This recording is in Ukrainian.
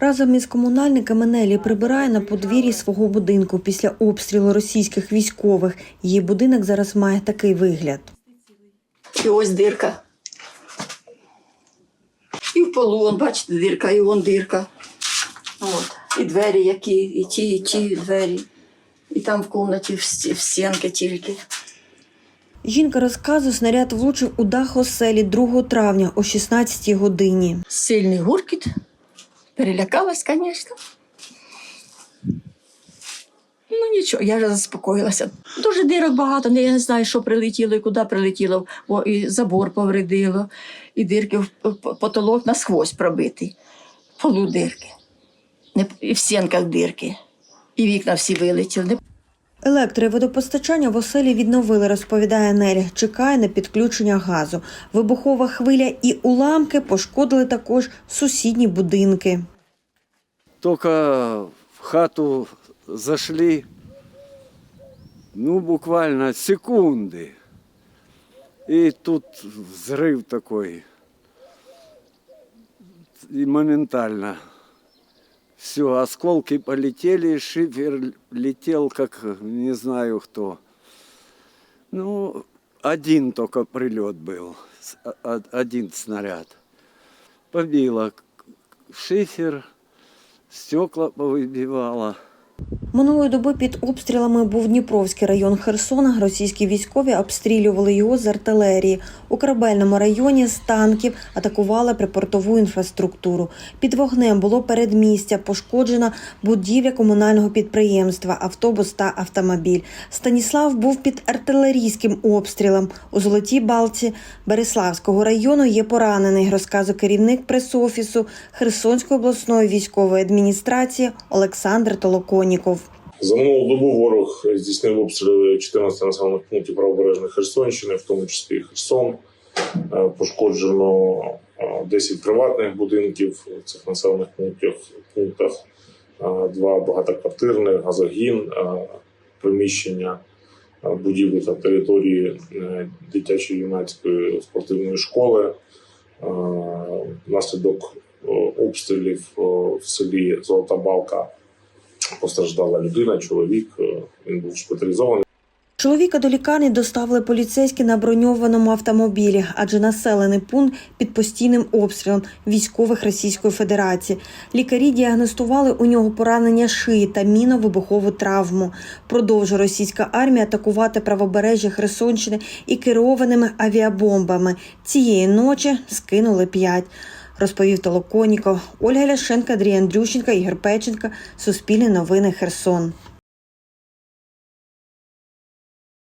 Разом із комунальниками Нелі прибирає на подвір'ї свого будинку після обстрілу російських військових. Її будинок зараз має такий вигляд. І ось дирка. І в полу, он, бачите, дирка, і вон дирка. От. І двері які, і ті, і ті двері. І там в кімнаті в в стінки тільки. Жінка розказує, снаряд влучив у дах оселі 2 травня о 16 годині. Сильний гуркіт. Перелякалась, звісно. Ну нічого, я вже заспокоїлася. Дуже дирок багато, я не знаю, що прилетіло і куди прилетіло. О, і забор повредило, і дирки в потолок насквозь пробитий. В Полу дирки. Не- І в стінках дирки. І вікна всі вилетіли. Електро і водопостачання в оселі відновили, розповідає Нелі. Чекає на підключення газу. Вибухова хвиля і уламки пошкодили також сусідні будинки. Только в хату зашли, ну, буквально секунды. И тут взрыв такой. И моментально. Все, осколки полетели, шифер летел, как не знаю кто. Ну, один только прилет был, о- о- один снаряд. Побило шифер, стекла повыбивало. Минулої доби під обстрілами був Дніпровський район Херсона. Російські військові обстрілювали його з артилерії. У корабельному районі з танків атакували припортову інфраструктуру. Під вогнем було передмістя, пошкоджена будівля комунального підприємства, автобус та автомобіль. Станіслав був під артилерійським обстрілом. У Золотій Балці Береславського району є поранений, розказує керівник прес-офісу Херсонської обласної військової адміністрації Олександр Толоконіков. За минулу добу ворог здійснив обстріли 14 населених пунктів правобережної Херсонщини, в тому числі і Херсон. Е, Пошкоджено е, 10 приватних будинків в цих населених пунктах, е, два багатоквартирних, газогін, е, приміщення, е, будівлі та території е, дитячої юнацької спортивної школи. Е, Внаслідок е, обстрілів е, в селі Золота Балка постраждала людина, чоловік. е, Він був шпиталізований. Чоловіка до лікарні доставили поліцейські на броньованому автомобілі, адже населений пункт під постійним обстрілом військових Російської Федерації. Лікарі діагностували у нього поранення шиї та міновибухову травму. Продовжує російська армія атакувати правобережжя Херсонщини і керованими авіабомбами. Цієї ночі скинули п'ять. Розповів Толоконіков. Ольга Ляшенка, Андрій Андрющенка, Ігор Печенка. Суспільне новини Херсон.